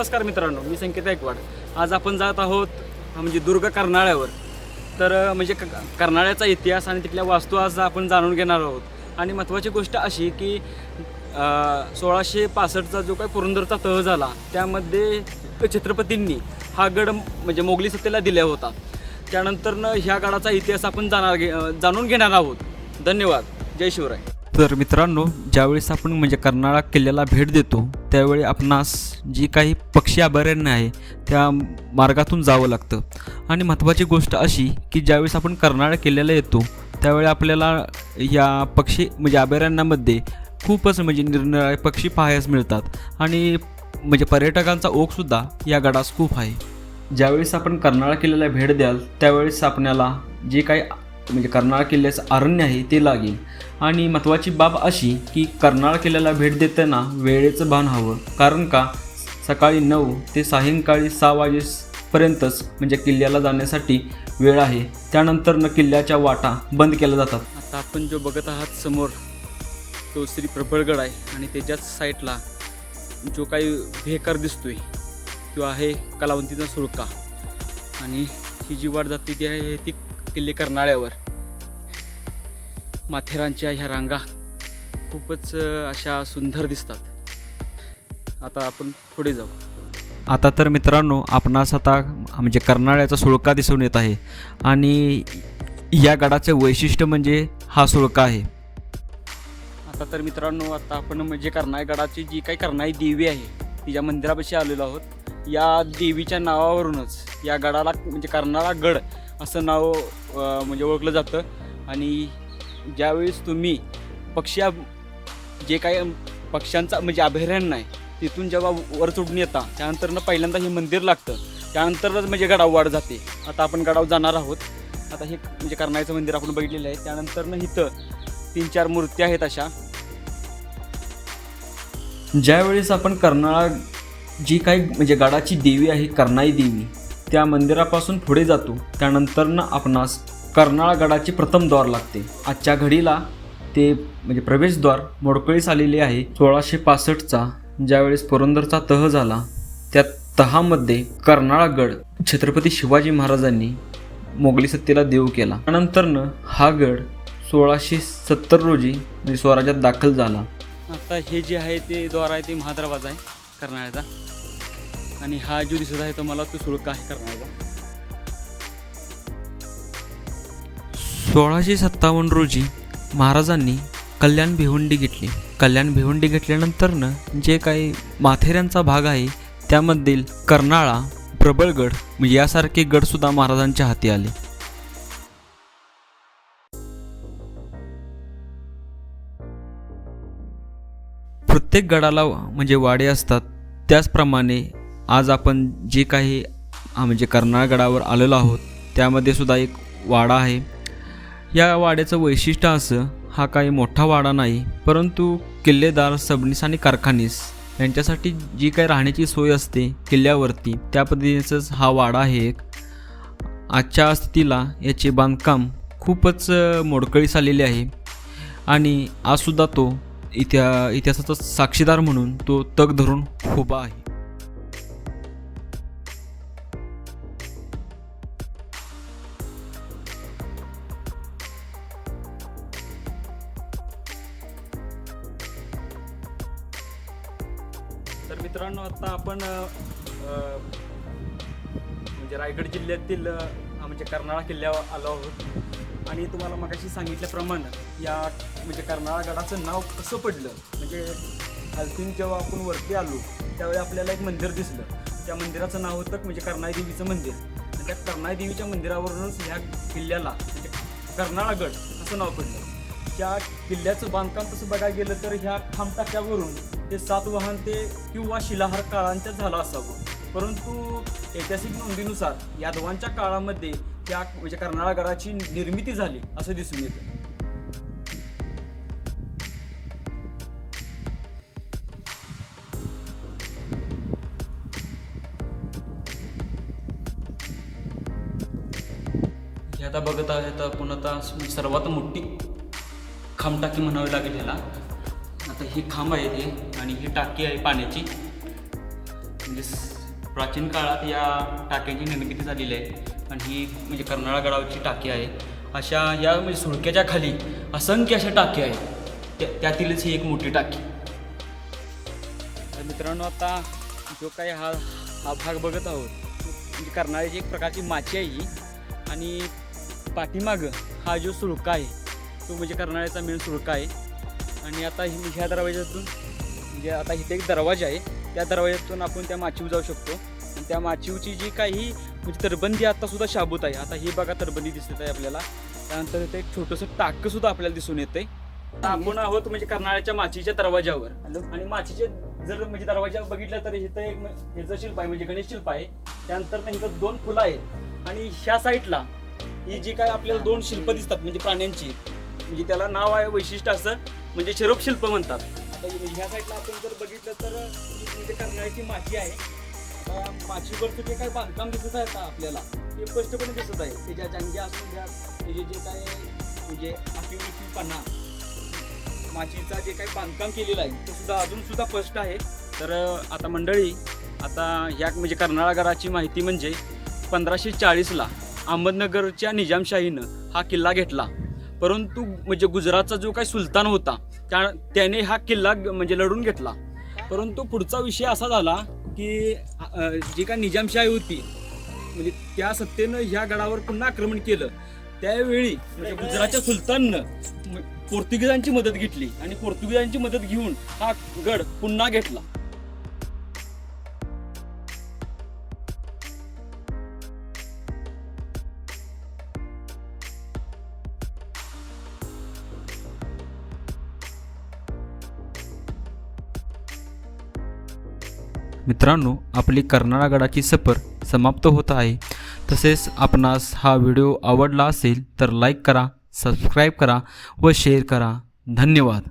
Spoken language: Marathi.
नमस्कार मित्रांनो मी संकेत गायकवाड. आज आपण जात आहोत म्हणजे दुर्ग कर्नाळ्यावर. तर म्हणजे क कर्नाळ्याचा इतिहास आणि तिथल्या वास्तू आज आपण जाणून घेणार आहोत. आणि महत्त्वाची गोष्ट अशी की सोळाशे पासष्टचा जो काही पुरंदरचा तह झाला त्यामध्ये छत्रपतींनी हा गड म्हणजे मोगली सत्तेला दिला होता. त्यानंतरनं ह्या गडाचा इतिहास आपण जाणार घे जाणून घेणार आहोत. धन्यवाद. जय शिवराय. तर मित्रांनो ज्यावेळेस आपण म्हणजे कर्नाळा किल्ल्याला भेट देतो त्यावेळी आपणास जी काही पक्षी अभयारण्य आहे त्या मार्गातून जावं लागतं. आणि महत्त्वाची गोष्ट अशी की ज्यावेळेस आपण कर्नाळा किल्ल्याला येतो त्यावेळी आपल्याला या पक्षी म्हणजे अभयारण्यामध्ये खूपच म्हणजे निरनिराळे पक्षी पाहायस मिळतात. आणि म्हणजे पर्यटकांचा ओघसुद्धा या गडास खूप आहे. ज्यावेळेस आपण कर्नाळा किल्ल्याला भेट द्याल त्यावेळेस आपल्याला जे काही म्हणजे कर्नाळा किल्ल्याचं अरण्य आहे ते लागेल. आणि महत्त्वाची बाब अशी की कर्नाळा किल्ल्याला भेट देताना वेळेचं भान हवं. कारण का? सकाळी नऊ ते सायंकाळी सहा वाजेपर्यंतच म्हणजे किल्ल्याला जाण्यासाठी वेळ आहे. त्यानंतर न किल्ल्याच्या वाटा बंद केल्या जातात. आता आपण जो बघत आहात समोर तो श्री प्रबळगड आहे आणि त्याच्याच साईडला जो काही भेकर दिसतोय तो आहे कलावंतीचा सुळका. आणि ही जी वाट जाते ती आहे ती किल्ले कर्नाळ्यावर. माथेरानच्या ह्या रांगा खूपच अशा सुंदर दिसतात. आता आपण पुढे जाऊ. आता तर मित्रांनो आपणास आता म्हणजे कर्नाळ्याचा सुळका दिसून येत आहे. आणि या गडाचं वैशिष्ट्य म्हणजे हा सुळका आहे. आता तर मित्रांनो आता आपण म्हणजे कर्नाळ गडाची जी काही कर्नाळी देवी आहे तिच्या मंदिरापाशी आलेलो आहोत या देवीच्या नावावरूनच या गडाला म्हणजे कर्नाळा गड असं नाव अ, म्हणजे ओळखलं जातं. आणि ज्यावेळेस तुम्ही पक्षी अभ- जे काही पक्ष्यांचा म्हणजे अभयारण्य आहे तिथून जेव्हा वर चढून येता त्यानंतरनं पहिल्यांदा हे मंदिर लागतं. त्यानंतरच म्हणजे गडाव वाढ जाते. आता आपण गडाव जाणार आहोत. आता हे म्हणजे करणायचं मंदिर आपण बघितलेलं आहे. त्यानंतरनं इथं तीन चार मूर्ती आहेत अशा. ज्यावेळेस आपण कर्नाळा जी काही म्हणजे गडाची देवी आहे कर्नाई देवी त्या मंदिरापासून पुढे जातो. त्यानंतरनं आपणास कर्नाळगडाचे प्रथम द्वार लागते. आजच्या घडीला ते म्हणजे प्रवेशद्वार मोडकळीस आलेले आहे. सोळाशे पासष्टचा ज्यावेळेस पुरंदरचा तह झाला त्या तहामध्ये कर्नाळगड छत्रपती शिवाजी महाराजांनी मोगली सत्तेला देऊ केला. त्यानंतरनं हा गड सोळाशे सत्तर रोजी म्हणजे स्वराज्यात दाखल झाला. आता हे जे आहे ते द्वार आहे ते महाद्राबाज आहे कर्नाळ्याचा आणि हा जो दिसत आहे तो मला तो सुरू आहे करणार सोळाशे सत्तावन्न रोजी महाराजांनी कल्याण भिवंडी घेतली. कल्याण भिवंडी घेतल्यानंतरनं जे काही माथेऱ्यांचा भाग आहे त्यामधील कर्नाळा प्रबळगड म्हणजे यासारखे गडसुद्धा महाराजांच्या हाती आले. प्रत्येक गडाला म्हणजे वाडे असतात त्याचप्रमाणे आज आपण जे काही म्हणजे कर्नाळगडावर आलेलो आहोत त्यामध्ये सुद्धा एक वाडा आहे. या वाड्याचं वैशिष्ट्य असं हा काही मोठा वाडा नाही परंतु किल्लेदार सबनीस आणि कारखानीस यांच्यासाठी जी काही राहण्याची सोय असते किल्ल्यावरती त्या पद्धतीचाच हा वाडा आहे एक. आजच्या स्थितीला याचे बांधकाम खूपच मोडकळीस आलेले आहे. आणि आजसुद्धा तो इतिहा इतिहासाचा साक्षीदार म्हणून तो तग धरून उभा आहे. तर मित्रांनो आता आपण म्हणजे रायगड जिल्ह्यातील म्हणजे कर्नाळा किल्ल्यावर आलो आहोत. आणि तुम्हाला मगाशी सांगितल्याप्रमाणे या म्हणजे कर्नाळा गडाचं नाव कसं पडलं? म्हणजे खालतून जेव्हा आपण वरती आलो त्यावेळी आपल्याला एक मंदिर दिसलं. त्या मंदिराचं नाव होतं म्हणजे कर्नाळी देवीचं मंदिर. आणि त्या कर्नाळी देवीच्या मंदिरावरूनच ह्या किल्ल्याला म्हणजे कर्नाळा गड असं नाव पडलं. त्या किल्ल्याचं बांधकाम तसं बघायला गेलं तर ह्या खांबटाक्यावरून ते सातवाहन ते किंवा शिलाहार काळांच्या झाला असावं. परंतु ऐतिहासिक नोंदीनुसार यादवांच्या काळामध्ये त्या म्हणजे कर्नाळा गडाची निर्मिती झाली असं दिसून येतं. हे आता बघत आहेत आपण आता सर्वात मोठी खांब टाकी म्हणावी लागेल ह्याला. आता ही खांब आहे ते आणि ही टाकी आहे पाण्याची. म्हणजे प्राचीन काळात या टाक्यांची निर्मिती झालेली आहे. आणि ही म्हणजे कर्नाळा गडावरची टाकी आहे. अशा या म्हणजे सुळक्याच्या खाली असंख्य अशा टाकी आहेत. त्या त्यातीलच ही एक मोठी टाकी. तर मित्रांनो आता जो काही हा हा भाग बघत आहोत म्हणजे कर्नाळ्याची एक प्रकारची माची आहे ही. आणि पाठीमागं हा जो सुळका आहे तो म्हणजे कर्नाळ्याचा मेन सुळका आहे. आणि आता ही- ह्या दरवाज्यातून म्हणजे आता इथे एक दरवाजा आहे. त्या दरवाज्यातून आपण त्या माचीव जाऊ शकतो. आणि त्या माचीवची जी काही म्हणजे तरबंदी आता सुद्धा शाबूत आहे. आता ही बघा तरबंदी दिसत आहे आपल्याला. त्यानंतर इथे एक छोटंसं टाकं सुद्धा आपल्याला दिसून आता आपण आहोत म्हणजे कर्नाळ्याच्या माचीच्या दरवाजावर आणि माचीचे जर म्हणजे दरवाजा बघितला तर इथं एक ह्याचं शिल्प आहे म्हणजे गणेश शिल्प आहे. त्यानंतर इथं दोन फुलं आहेत. आणि ह्या साईडला ही जी काय आपल्याला दोन शिल्प दिसतात म्हणजे प्राण्यांची म्हणजे त्याला नाव आहे वैशिष्ट्य असं म्हणजे शिरोप शिल्प म्हणतात. आता ह्या साईडला आपण जर बघितलं तर म्हणजे कर्नाळ्याची माची आहे. आता माचीवरचं जे काही बांधकाम दिसत आहे आता आपल्याला? ते स्पष्टपणे दिसत आहे. त्याच्या जंग्या असून द्या त्याचे जे काय म्हणजे आखीवरीचीपणा माचीचा जे काही बांधकाम केलेलं आहे ते सुद्धा अजून सुद्धा स्पष्ट आहे. तर आता मंडळी आता ह्या म्हणजे कर्नाळागडाची माहिती म्हणजे पंधराशे चाळीसला अहमदनगरच्या निजामशाहीनं हा किल्ला घेतला. परंतु म्हणजे गुजरातचा जो काही सुलतान होता त्या त्याने हा किल्ला म्हणजे लढून घेतला. परंतु पुढचा विषय असा झाला की जी काय निजामशाही होती म्हणजे त्या सत्तेनं ह्या गडावर पुन्हा आक्रमण केलं. त्यावेळी म्हणजे गुजरातच्या सुलताननं पोर्तुगीजांची मदत घेतली आणि पोर्तुगीजांची मदत घेऊन हा गड पुन्हा घेतला. मित्रांनो आपली कर्नाळगडाची सफर समाप्त होत आहे. तसेच आपणास हा व्हिडिओ आवडला असेल तर लाईक करा सबस्क्राईब करा व शेअर करा. धन्यवाद.